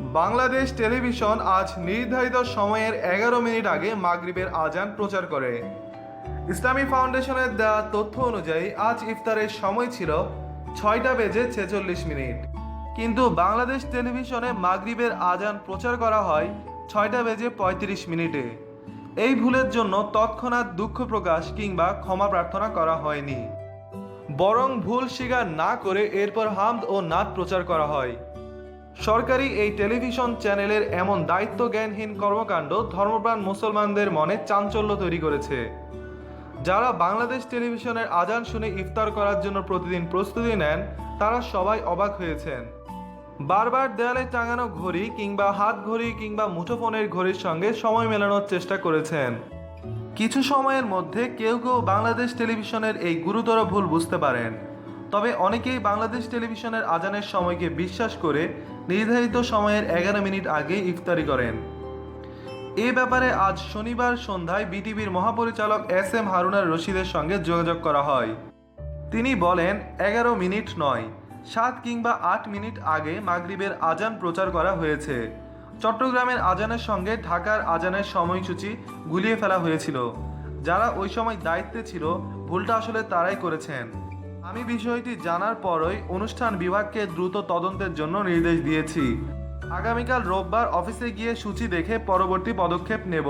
Bangladesh television আজ নির্ধারিত সময়ের এগারো মিনিট আগে মাগরিবের আজান প্রচার করে। ইসলামী ফাউন্ডেশনের দেওয়া তথ্য অনুযায়ী, আজ ইফতারের সময় ছিল ছয়টা বেজে ছেচল্লিশ মিনিট। কিন্তু বাংলাদেশ টেলিভিশনে মাগরিবের আজান প্রচার করা হয় ছয়টা বেজে পঁয়ত্রিশ মিনিটে। এই ভুলের জন্য তৎক্ষণাৎ দুঃখ প্রকাশ কিংবা ক্ষমা প্রার্থনা করা হয়নি। বরং ভুল স্বীকার না করে এরপর হামদ ও নাদ প্রচার করা হয়। সরকারি এই টেলিভিশন চ্যানেলের এমন দায়িত্ব জ্ঞানহীন কর্মকাণ্ড ধর্মপ্রাণ মুসলমানদের মনে চাঞ্চল্য তৈরি করেছে। যারা বাংলাদেশ টেলিভিশনের আজান শুনে ইফতার করার জন্য প্রতিদিন প্রস্তুতি নেন, তারা সবাই অবাক হয়েছেন। বারবার দেয়ালে টাঙানো ঘড়ি কিংবা হাত ঘড়ি কিংবা মুঠোফোনের ঘড়ির সঙ্গে সময় মেলানোর চেষ্টা করেছেন। কিছু সময়ের মধ্যে কেউ কেউ বাংলাদেশ টেলিভিশনের এই গুরুতর ভুল বুঝতে পারেন। তবে অনেকেই বাংলাদেশ টেলিভিশনের আজানের সময়কে বিশ্বাস করে নির্ধারিত সময়ের এগারো মিনিট আগে ইফতারি করেন। এ ব্যাপারে আজ শনিবার সন্ধ্যায় বিটিভির মহাপরিচালক এস এম হারুনার রশিদের সঙ্গে যোগাযোগ করা হয়। তিনি বলেন, এগারো মিনিট নয়, সাত কিংবা আট মিনিট আগে মাগরিবের আজান প্রচার করা হয়েছে। চট্টগ্রামের আজানের সঙ্গে ঢাকার আজানের সময়সূচি গুলিয়ে ফেলা হয়েছিল। যারা ওই সময় দায়িত্বে ছিল, ভুলটা আসলে তারাই করেছেন। আমি বিষয়টি জানার পরই অনুষ্ঠান বিভাগকে দ্রুত তদন্তের জন্য নির্দেশ দিয়েছি। আগামীকাল রোববার অফিসে গিয়ে সূচি দেখে পরবর্তী পদক্ষেপ নেব।